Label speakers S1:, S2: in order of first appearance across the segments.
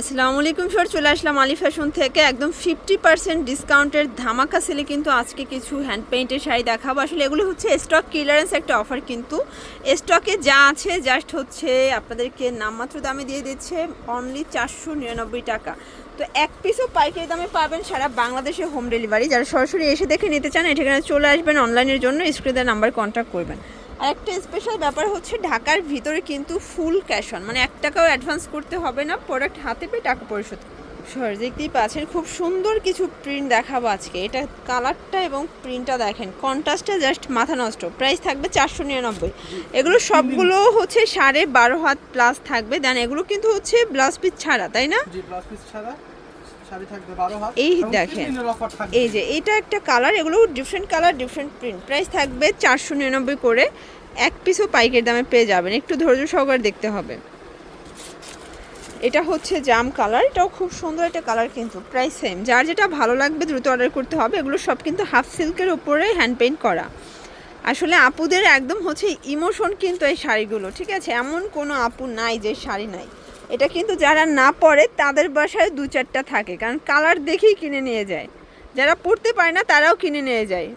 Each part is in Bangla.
S1: আসসালামু আলাইকুম স্যার চলে আসলাম আলি ফ্যাশন থেকে। একদম ফিফটি পার্সেন্ট ডিসকাউন্টের ধামাকা সেলে কিন্তু আজকে কিছু হ্যান্ড পেইন্টের শাড়ি দেখাবো। আসলে এগুলো হচ্ছে স্টক ক্লিয়ারেন্স একটা অফার কিন্তু। স্টকে যা আছে জাস্ট হচ্ছে আপনাদেরকে নামমাত্র দামে দিয়ে দিচ্ছে অনলি চারশো নিরানব্বই টাকা। তো এক পিসও পাইকারি দামে পাবেন সারা বাংলাদেশে হোম ডেলিভারি যারা সরাসরি এসে দেখে নিতে চান এটা চলে আসবেন অনলাইনের জন্য স্ক্রিনের নাম্বার কন্ট্যাক্ট করবেন। আর একটা স্পেশাল ব্যাপার হচ্ছে ঢাকার ভিতরে কিন্তু ফুল ক্যাশ অন মানে এক টাকাও অ্যাডভান্স করতে হবে না প্রোডাক্ট হাতে পেয়ে টাকা পরিশোধ সর দেখতেই পাচ্ছেন, খুব সুন্দর কিছু প্রিন্ট দেখাবো আজকে। এটা কালারটা এবং প্রিন্টটা দেখেন কন্ট্রাস্টটা জাস্ট মাথা নষ্ট। প্রাইস থাকবে চারশো নিরানব্বই। এগুলো সবগুলো হচ্ছে সাড়ে বারো হাত প্লাস থাকবে। দেন এগুলো কিন্তু হচ্ছে ব্লাউজ পিস ছাড়া, তাই না?
S2: ছাড়া।
S1: এই দেখেন। এই যে এটা একটা কালার এগুলো different colour different print price থাকবে চারশো নিরানব্বই করে। এক পিসও পাইকের দামে পেয়ে যাবেন। একটু ধৈর্য সহকারে দেখতে হবে। এটা হচ্ছে জাম কালার এটাও খুব সুন্দর একটা কালার কিন্তু। প্রাইস সেম যার যেটা ভালো লাগবে দ্রুত অর্ডার করতে হবে। এগুলো সব কিন্তু হাফ সিল্কের উপরে হ্যান্ড পেইন্ট করা। আসলে আপুদের একদম হচ্ছে ইমোশন কিন্তু এই শাড়িগুলো ঠিক আছে? এমন কোনো আপু নাই যে শাড়ি নাই। এটা কিন্তু যারা না পরে, তাদের বাসায় দু চারটা থাকে, কারণ কালার দেখেই কিনে নিয়ে যায়। যারা পড়তে পারে না, তারাও কিনে নিয়ে যায়।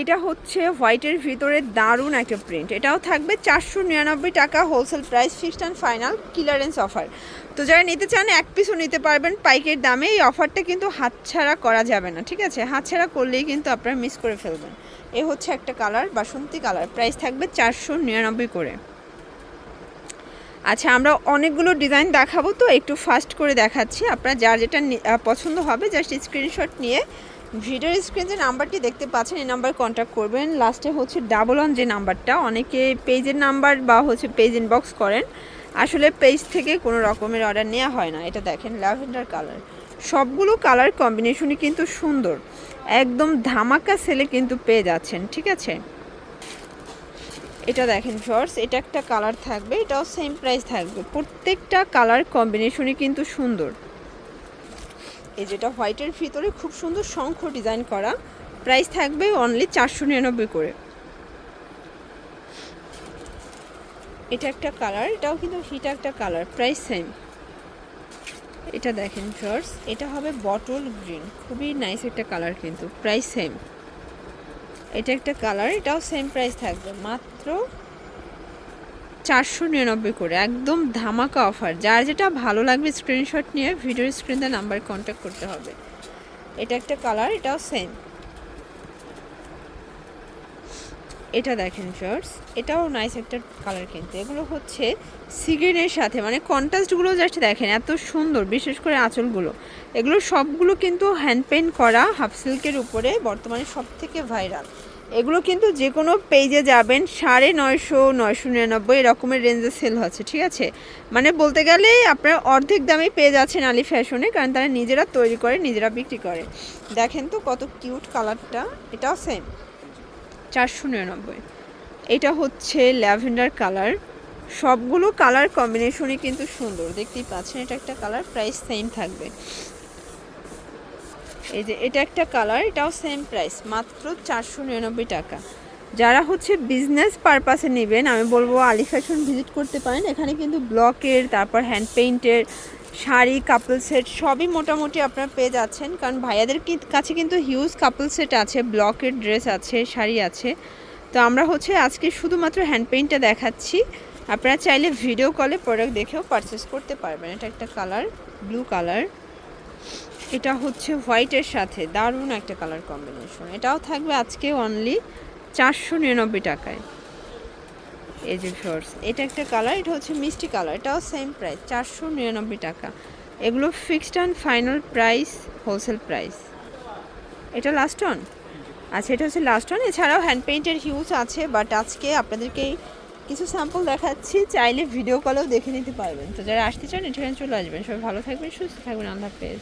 S1: এটা হচ্ছে হোয়াইটের ভিতরে দারুণ একটা প্রিন্ট এটাও থাকবে চারশো নিরানব্বই টাকা wholesale price fixed and final clearance offer তো যারা নিতে চান, এক পিসও নিতে পারবেন। পাইকের দামে এই অফারটা কিন্তু হাতছাড়া করা যাবে না, ঠিক আছে? হাতছাড়া করলেই কিন্তু আপনারা মিস করে ফেলবেন। এ হচ্ছে একটা কালার বাসন্তী কালার প্রাইস থাকবে চারশো নিরানব্বই করে। আচ্ছা আমরা অনেকগুলো ডিজাইন দেখাবো, তো একটু ফাস্ট করে দেখাচ্ছি। আপনার যার যেটা পছন্দ হবে জাস্ট স্ক্রিনশট নিয়ে ভিডিওর স্ক্রিন যে নাম্বারটি দেখতে পাচ্ছেন, এই নাম্বার কন্ট্যাক্ট করবেন। লাস্টে হচ্ছে ডাবল অন যে নাম্বারটা, অনেকে পেজের নাম্বার বা হচ্ছে পেজ ইনবক্স করেন। আসলে পেজ থেকে কোনো রকমের অর্ডার নেওয়া হয় না। এটা দেখেন ল্যাভেন্ডার কালার সবগুলো কালার কম্বিনেশনই কিন্তু সুন্দর। একদম ধামাকা সেলে কিন্তু পেয়ে যাচ্ছেন, ঠিক আছে? এটা দেখেন শর্টস এটা একটা কালার থাকবে, এটাও সেম প্রাইস থাকবে। প্রত্যেকটা কালার কম্বিনেশনই কিন্তু সুন্দর। এই যেটা হোয়াইটের ভিতরে খুব সুন্দর শঙ্খ ডিজাইন করা প্রাইস থাকবে অনলি চারশো নিরানব্বই করে। এটা একটা কালার, এটাও কিন্তু হিট একটা কালার প্রাইস সেম এটা দেখেন শর্টস এটা হবে বটল গ্রিন খুবই নাইস একটা কালার কিন্তু প্রাইস সেম এটা একটা কালার, এটাও সেম প্রাইস থাকবে। মাত্র চারশো নিরানব্বই করে, একদম ধামাকা অফার যার যেটা ভালো লাগবে স্ক্রিনশট নিয়ে ভিডিও স্ক্রিনে নাম্বার কন্ট্যাক্ট করতে হবে। এটা একটা কালার, এটাও সেম এটা দেখেন শর্টস এটাও নাইস একটা কালার কিন্তু। এগুলো হচ্ছে সিগ্রিনের সাথে মানে কন্ট্রাস্টগুলো জাস্ট দেখেন, এত সুন্দর, বিশেষ করে আঁচলগুলো। এগুলো সবগুলো কিন্তু হ্যান্ড পেন্ট করা হাফ সিল্কের উপরে, বর্তমানে সব থেকে ভাইরাল এগুলো কিন্তু যে কোনো পেজে যাবেন, সাড়ে নয়শো নয়শো নিরানব্বই, এরকমের রেঞ্জে সেল হচ্ছে, ঠিক আছে? মানে বলতে গেলে আপনারা অর্ধেক দামে পেয়ে যাচ্ছেন আলি ফ্যাশনে কারণ তারা নিজেরা তৈরি করে, নিজেরা বিক্রি করে। দেখেন তো কত কিউট কালারটা এটাও সেম চারশো নিরানব্বই। এটা হচ্ছে ল্যাভেন্ডার কালার। সবগুলো কালার কম্বিনেশনই কিন্তু সুন্দর। দেখতেই পাচ্ছেন, এটা একটা কালার, প্রাইস সেম থাকবে। এই যে, এটা একটা কালার, এটাও সেম প্রাইস মাত্র চারশো নিরানব্বই টাকা। যারা হচ্ছে বিজনেস পারপাসে নেবেন, আমি বলব আলি ফ্যাশন ভিজিট করতে পারেন। এখানে কিন্তু ব্লকের তারপর হ্যান্ড পেইন্টের শাড়ি কাপল সেট সবই মোটামুটি আপনারা পেয়ে যাচ্ছেন। কারণ ভাইয়াদের কাছে কিন্তু হিউজ কাপল সেট আছে ব্লকের ড্রেস আছে, শাড়ি আছে। তো আমরা হচ্ছে আজকে শুধুমাত্র হ্যান্ড পেইন্টটা দেখাচ্ছি। আপনারা চাইলে ভিডিও কলে প্রোডাক্ট দেখেও পারচেস করতে পারবেন। এটা একটা কালার ব্লু কালার এটা হচ্ছে হোয়াইটের সাথে দারুণ একটা কালার কম্বিনেশন এটাও থাকবে আজকে অনলি চারশো নিরানব্বই টাকায়। এই যে শর্টস এটা একটা কালার এটা হচ্ছে মিষ্টি কালার এটাও সেম প্রাইস চারশো নিরানব্বই টাকা। এগুলো fixed and final price wholesale price এটা লাস্ট অন আচ্ছা এটা হচ্ছে লাস্ট অন এছাড়াও হ্যান্ড পেইন্টের হিউজ আছে বাট আজকে আপনাদেরকে কিছু স্যাম্পল দেখাচ্ছি, চাইলে ভিডিও কলেও দেখে নিতে পারবেন। তো যারা আসতে চান, এখানে চলে আসবেন। সবাই ভালো থাকবেন, সুস্থ থাকবেন, আল্লাহ হাফেজ।